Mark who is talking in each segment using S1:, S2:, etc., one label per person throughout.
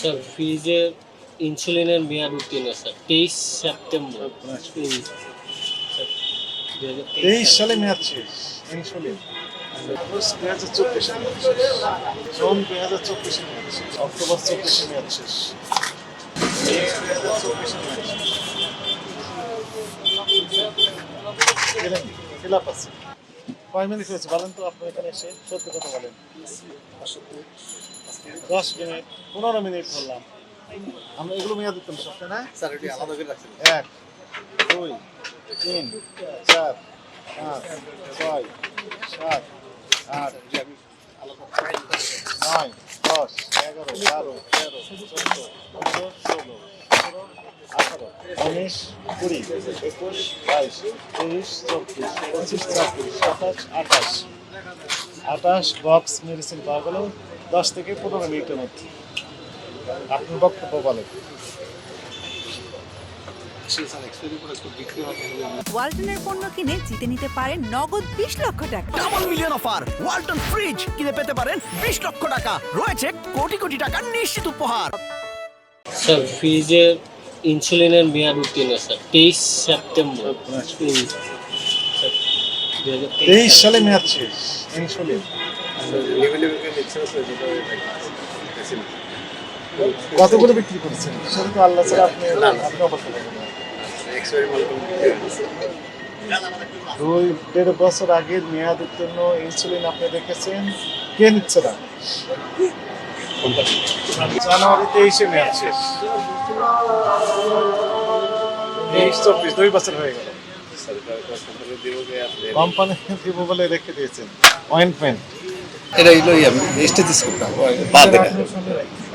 S1: Sir ফ্রিজে ইনসুলিনের মেয়াদ উত্তীর্ণ স্যার তেইশ সেপ্টেম্বর আচ্ছা।
S2: তেইশ সালে মেয়াদ শেষ ইনসুলিন জুন দুই হাজার চব্বিশে অক্টোবর চব্বিশে মেয়াদ শেষ কয় মিনিট হয়েছে বলেন তো আপনি এখানে এসে সত্যি কথা বলেন দশ মিনিট পনেরো মিনিট করলাম আমরা এগুলো মেয়াদ দিতাম সবটা না আলাদা এক দুই তিন চার পাঁচ ছয় সাত আট নয় দশ এগারো বারো তেরো চোদ্দ পনেরো ষোলো আঠারো উনিশ কুড়ি একুশ বাইশ তেইশ চব্বিশ পঁচিশ সাতাশ আঠাশ আঠাশ বক্স মেডিসিন পাওয়া গেল দশ থেকে পনেরো মিনিটের মধ্যে আপনি বক্তব্য বলেন
S3: পণ্য কিনে নিতে পারেন নগদ বিশ লক্ষ টাকা ওয়ালটন ফ্রিজ কিনে পেতে পারেন বিশ লক্ষ টাকা রয়েছে কোটি কোটি নিশ্চিত উপহার
S1: স্যার ফ্রিজের ইনসুলিনের স্যার তেইশ সেপ্টেম্বর
S2: তেইশ সালে মেয়াদ শেষ ইনসুলিন কতগুলো বিক্রি করছেন শুধু তো আল্লাহ ছাড়া আপনি আপনি অবশ্যই দুই দেড় বছর আগে মেয়াদ উত্তীর্ণ ইনসুলিন আপনি দেখেছেন কে নিচ্ছে না জানুয়ারি তেইশে মেয়াদ শেষ চব্বিশ দুই বছর হয়ে গেল কোম্পানি দিব বলে রেখে দিয়েছেন অয়েন্টমেন্ট
S4: এটা হইলো আমি স্টেজ স্কুলটা বাদ এটা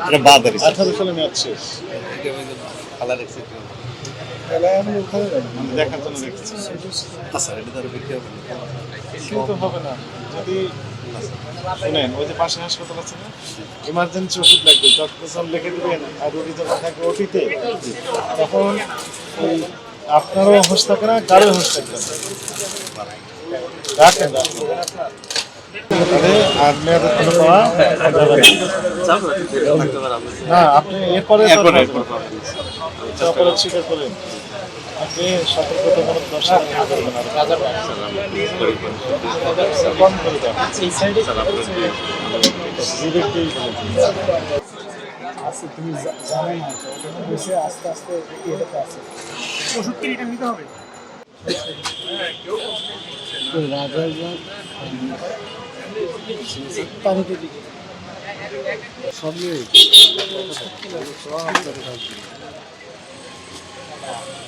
S4: এটা বাদ আর
S2: আঠারো সালে ম্যাচ শেষ মানে দেখার জন্য দেখছি হবে না যদি পাশে হাসপাতাল আছে না লাগবে দিবেন আর ওটিতে তখন ওই আপনারও হোস কারো না রাখেন না আপনি এরপরে আপনি সতর্কতামূলক দর্শন করবেন আর রাজা কম করে দেন আচ্ছা, আচ্ছা তুমি জানেন না বসে আস্তে আস্তে এটাতে আছে ওষুধ কি এটা নিতে হবে হ্যাঁ, রাজা সব